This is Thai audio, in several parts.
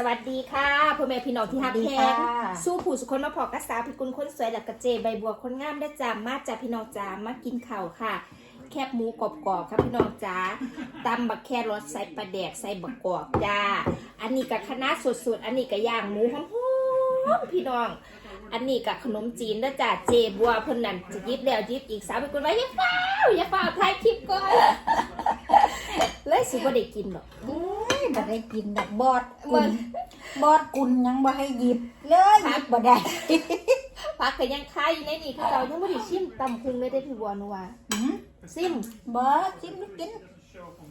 สวัสดีค่ะพ่อแม่พี่น้องที่ฮักสวัสดีแพงค่ะสู้ผู้สุคนมาพอกระสาวพิกุลคนสวยและกระเจใบบัวคนงามได้จามาจากพี่น้องจ๋ามากินข้าวค่ะ แคบหมูกรอบๆครับพี่น้องจ๋าตำบักแครอทใส่ปลาแดกใส่บักกอกจ้า อันนี้กับคณะสดๆ อันนี้กับย่างหมูหอมๆพี่น้อง อันนี้กับขนมจีนแล้วจ้าเจบัวเพิ่นนั่นจะยิบแล้วยิบอีกสาวพิกุลว่าอย่าเฝ้าอย่าเฝ้าถ่ายคลิปก่อนเลยสิบ่ได้กินหรอก เอ้ยบ่ได้กินดอกบอดเบิ่กุงนบอดกุนยังบ่ให้หยิบ เลยหยิบบ่ได้พักก็ยังคายอยู่ในนี่คือเรายังไม่ได้ชิมตำคุงเลยได้อพี่บัวนัวหืมซิมบ่กินไม่กิน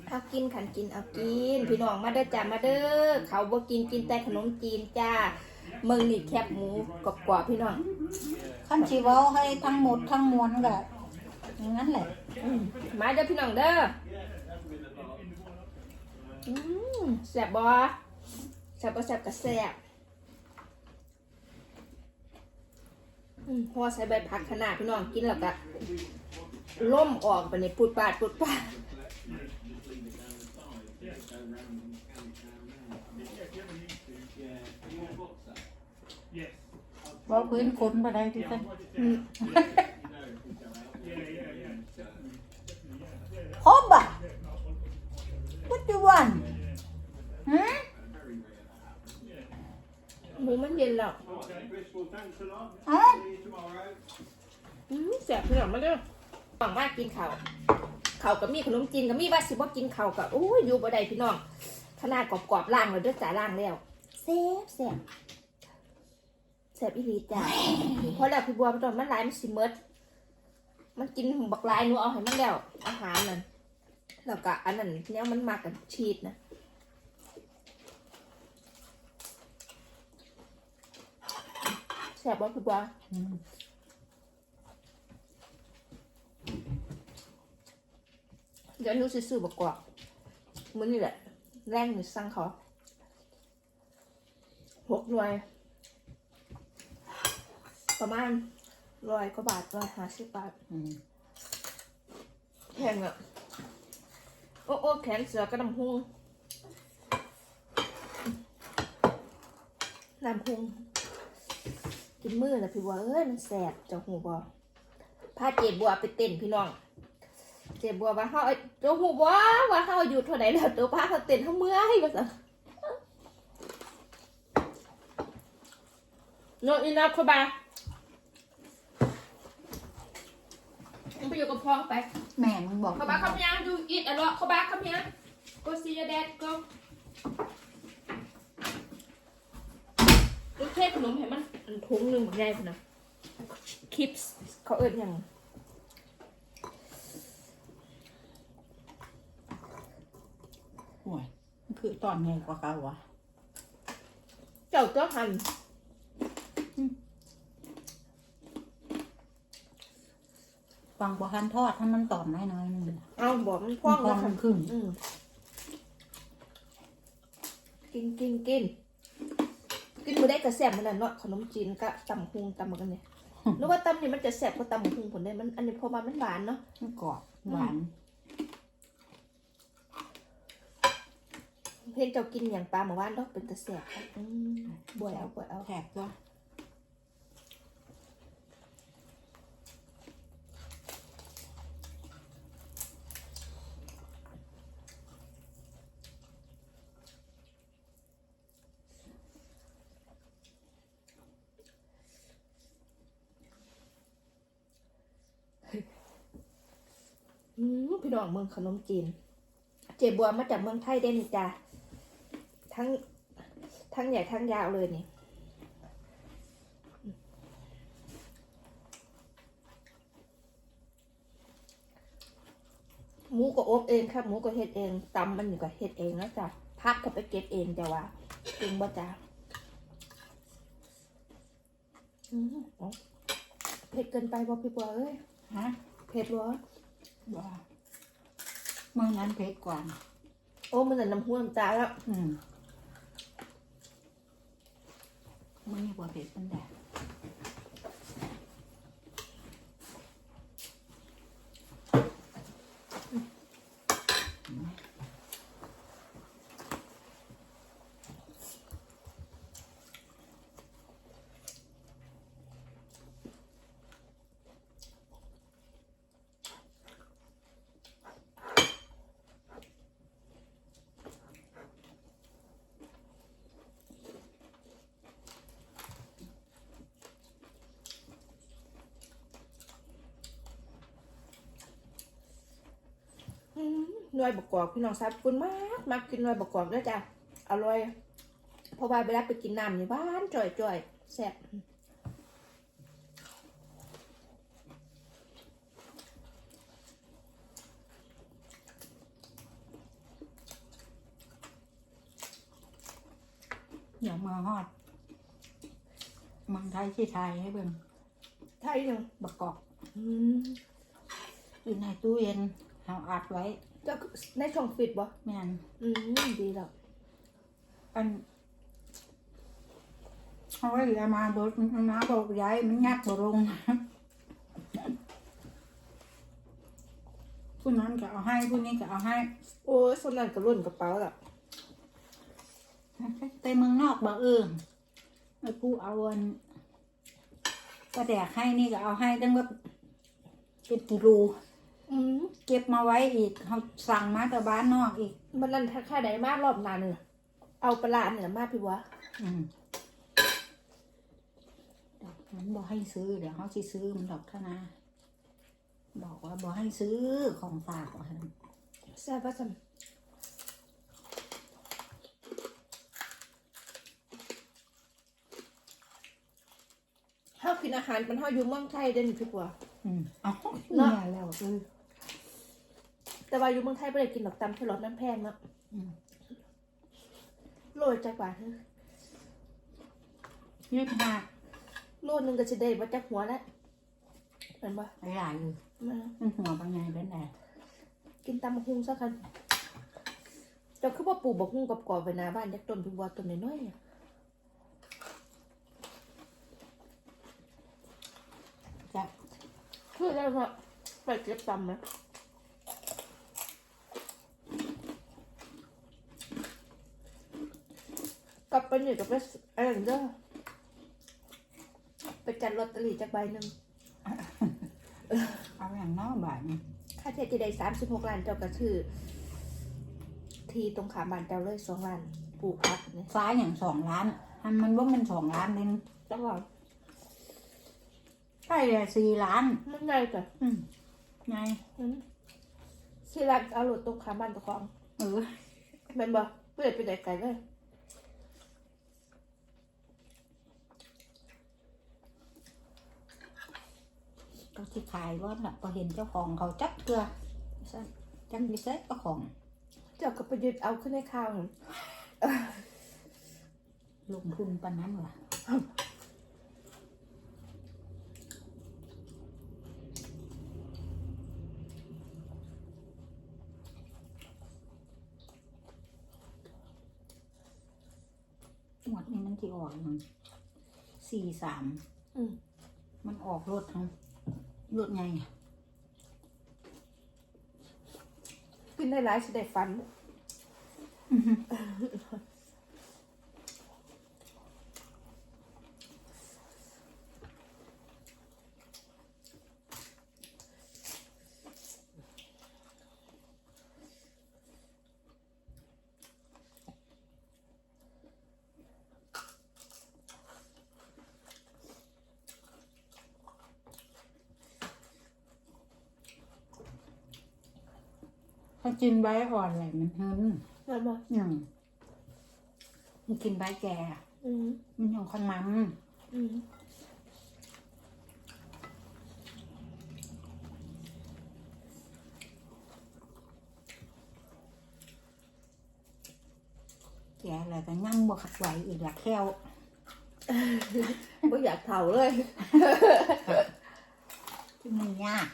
เอากินขันกินเอากิน พี่น้องมาเด้อจ้ามาเด้อเขาบ่กินกินแต่ขนมจีนจ้าเมืองนี่แคบหมูกรอบๆพี่น้องคันสิเว้าให้ทั้งหมดทั้งมวลก็อย่างนั้นแหละ อืมมาเด้อพี่น้องเด้ออืม แซ่บบ่แซ่บบ่แซ่บก็แซ่บอืมห่อใส่ใบผักขนาดพี่น้องกินแล้วก็ล่มออกไปในปุดปาดปุดปาดบ่พื้นคนบ่ได้ที่ซั่น อืม ครบอะ What you want หืม หมูมันเย็นแล้ว อ๋ออืมแสบเพื่อนมาเด้อหวังมากกินข้าวข้าวกับมีขนมจีนกับมีว่าสิบ่กินข้าวกับโอ้ยอยู่บ่ได้พี่น้องขนาดกรอบๆล่างแล้วเด้อจ้าล่างแล้วแซ่บแซ่บแซ่บอีหลีจ้าเพราะแล้วพี่บัวมันตอนมันหลายมันสิเมดมันกินบักหลายหนูเอาให้มันแล้วอาหารนั่นแล้วก็อันนั้นเนี้ยมันมากับชีสนะ ซ่บบ่พี่บัวอืมเดี๋ยวหนูสิซื้อบักกวาดมื้อนี่แหละ แรงหนูสั่งเขาหกหน่วย ประมาณร้อยกว่าบาทร้อยห้าสิบบาทอืมแพงอะโอ้โอ้แขนเสือกระดำหุงน้ำหุง กินมือนะพี่บัวเอ้ยมันแสบเจ้าหูบัวพาเจ็บบัวไปเต้นพี่น้อง เจ็บบัวว่าเขาเอาเจ้าหูบัวว่าเขาอายู่เท่าไหร่แล้วตัวพาเขาเต้นเขาเมื่อยว่าซะ No enough เข้าไปมึงไปอยู่กับพ่อเข้าไป แม่มึงบอก Come back, come here. You eat a lot. Come back, come here. Go see your dad. Go. ลูกเทศขนมเห็นมันอัน ถุงหนึ่งเหมือนไงคุณนะคิปส์เขาเอิ้นหยังโอ้ยมันคือตอนไงกว่าเขาวะเจ้าตัวหันฟังบ่ทันทอดให้มันตอนน้อยๆนึงเอาบอกมันพ่องพแล้อวค่ะมันขึ้น อืมกินกินกิน กินมือได้กระแสบมันนั่นเนาะขนมจีนก็ตำพุงตำเหมือนกันเนี่ยนึกว่าตำนี่มันจะแสบกว่าตำพุงผลได้มันอันนี้เพอมามันหวานเนาะมันกรอบหวานเพื่อนเจ้ากินอย่างปลาหมาว่านดอกเป็นตะแสบค่ะอืมบวยเอาบวยเอาแถบตั อืมพี่น้องเมืองขนมจีน เจ็บบัวมาจากเมืองไทยได้นี่จ้ะทั้งทั้งใหญ่ทั้งยาวเลยนี่หมูก็อบเองครับหมูก็เฮ็ดเองตำมันนี่ก็เฮ็ดเองแล้วจ้ะพักก็ไปเก็บเองจ้ะว่าจริงบ่จ้ะอืมเอาเผ็ดเกินไปบ่พี่บัวเอ้ยฮะเผ็ดบ่ บ่เมื่อนั้นเพชรกว่า โอ้มันน่ะน้ำหูน้ำตาแล้ว อืมมันนี่บ่เพชรมันแดด ห น่วยบกกอกพี่น้องทราบคุณมากมากกินหน่วยบกกอกด้วยจ้ะอร่อยเพราะว่าเวลาไปกินน้ำนี่บ้านจ่อยๆแซ่บเดี๋ยวมาฮอดเมังไทยที่ไทยให้เบิ่งไทยยังบักกอกอืมอยู่ในตู้เย็นเอาอัดไว้ จะในช่องฟิตบ่แม่นอืมดีแล้วอันเอาไว้เอามาบดเอามาบอกยายมันงัดบ่ลงผู้นั้นก็เอาให้ผู้นี้ก็เอาให้ โอ้ยสนั่นกับรุ่นกระเป๋าละแต่เมืองนอกบ่เออไอ้ผู้เอาอันก็แดกให้นี่ก็เอาให้ตั้งว่าเป็นกิโล อืมเก็บมาไว้อีกเขาสั่งมาแต่บ้านนอกอีก มันนั่นถ้าค่าใดมากรอบหนานเนี่ยเอาปลาร้าเนี่ยมากพี่วะอืมดอกมันบอกให้ซื้อเดี๋ยวเขาสิซื้อมันดอกเท่านะบอกว่าบอกให้ซื้อของฝากว่าซั่นแซ่บว่าจังเฮากินอาหารเป็นเฮาอยู่เมืองไทยเด่นพี่วะอืมเอาเนาะ เนี่ยแล้วอือ แต่ว่าอยู่เมืองไทยไม่ได้กินดอกตำแครอทน้ำแพงเนาะอืมโลจักบาทเนอะยี่สิบห้าโลนึงก็จะได้มาจากหัวแล้วเห็นปะหลายอยู่มา มันหัวบางไงเป็นไงกินตำบักฮุงซะคันเจ้าคือว่าปลูกบักฮุงกับกอบไปหน้าบ้านจากต้นพี่วะต้นน้อยๆเนี่ยจะคือได้เพราะไปเก็บตำนะ ลับไปนี่กับไปอะไรเด้อไปจัดลอตเตอรี่จากใบหนึ่งเอาอย่างนอกบาทนี่ค่าเทศจะได้สามสิบหกล้านเจ้าก็คือ ทีตรงขามบ้านเจ้าเลยสองล้านปลูกพักเนี่ยฟ้าอย่างสองล้านอันมันว่ามันสองล้านเองแล้วก็ใช่เลยสี่ล้านมันง่ายจ้ะอืมไงอืมสิรักเอารถตรงขามบ้านตัวของเออแม่นบ่เพื่อไปไหนไกลเลย ก็ที่ขายรถน่ะพอเห็นเจ้าของเขาจักเกลือใช่จังดิเซ็เจ้าของ เจ้าก็ไปยึดเอาขึ้นในข้าวหั่นลงทุนปานนั้นวะหมดนี่มันที่ออกมันสี่สามอืมมันออกรถทั้ง รถไงกินได้ หลายสิได้ฟันถ้ากินใบอ่อนอะไรมันหึนแม่นบ่อืมมันกินใบแก่อืมมันยังของมันอืมแก่อะไรก็ยั่งบวขัดไหวอีกละแค่วบ่อยากเฒ่าเลย ที่มันยาก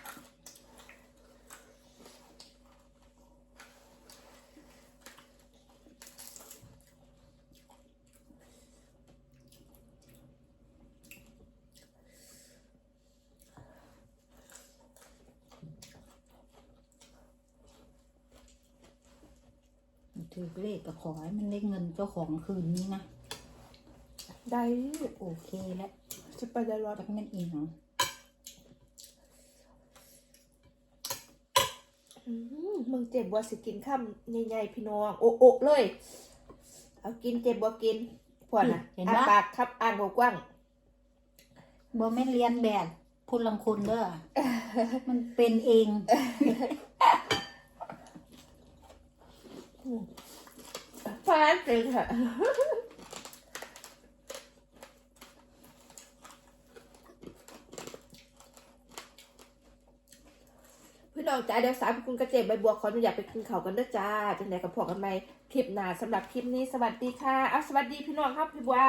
ถือเลขก็ขอให้มันได้เงินเจ้าของคืนนี้นะ ได้โอเคแล้วจะไปได้รอดจักแม่นอีหยังอืมมึงเจ็บบัวสิกินข้ามใหญ่ๆพี่น้อง โอะโอะเลย เอากินเจ็บบัวกินพวกน่ะอาปากครับอ่านกว้างบ่แม่นเรียนแบบพูดลังคนเด้อมันเป็นเอง ๆ ฟ้านเลยค่ะพี่น้องจ้าเดี๋ยวสามคุณกระเจ็บใบบัวขออนุญาตไปกินข้าวกันเด้อจ้าจังไหนกับพอกันไหมคลิปหน้าสำหรับคลิปนี้สวัสดีค่ะเอาสวัสดีพี่น้องครับพี่บัว